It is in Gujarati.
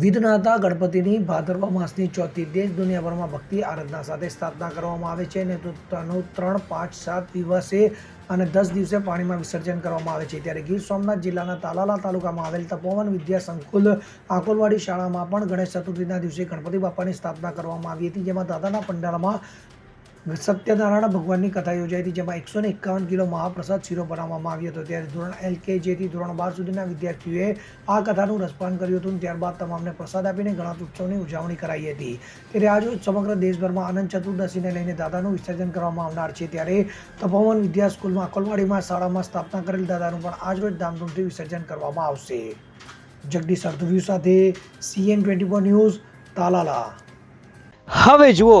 વિઘ્નહર્તા ગણપતિની ભાદરવા માસની ચોથી દેશ દુનિયાભરમાં ભક્તિ આરાધના સાથે સ્થાપના કરવામાં આવે છે. અને તેનું ત્રણ, પાંચ, સાત દિવસે અને દસ દિવસે પાણીમાં વિસર્જન કરવામાં આવે છે. ત્યારે ગીર સોમનાથ જિલ્લાના તાલાલા તાલુકામાં આવેલ તપોવન વિદ્યા સંકુલ આકોલવાડી શાળામાં પણ ગણેશ ચતુર્થીના દિવસે ગણપતિ બાપાની સ્થાપના કરવામાં આવી હતી. જેમાં દાદાના પંડાલમાં સત્યનારાયણ ભગવાનની કથા યોજાઈ હતી, જેમાં એકસો એકાવન કિલો મહાપ્રસાદ શીરો બનાવવામાં આવ્યો હતો. ત્યારે ધોરણ એલ કે જેથી ધોરણ બાર સુધીના વિદ્યાર્થીઓએ આ કથાનું રસપાન કર્યું હતું. ત્યારબાદ તમામને પ્રસાદ આપીને ગણેશ ઉત્સવની ઉજવણી કરાઈ હતી. ત્યારે આજરોજ સમગ્ર દેશભરમાં અનંત ચતુર્દશીને લઈને દાદાનું વિસર્જન કરવામાં આવનાર છે. ત્યારે તપોવન વિદ્યા સ્કૂલમાં અકોલવાડીમાં શાળામાં સ્થાપના કરેલ દાદાનું પણ આજરોજ ધામધૂમથી વિસર્જન કરવામાં આવશે. જગદીશ અર્ધવ્યુ સાથે સીએન ટ્વેન્ટી ન્યૂઝ તાલાલા. હવે જુઓ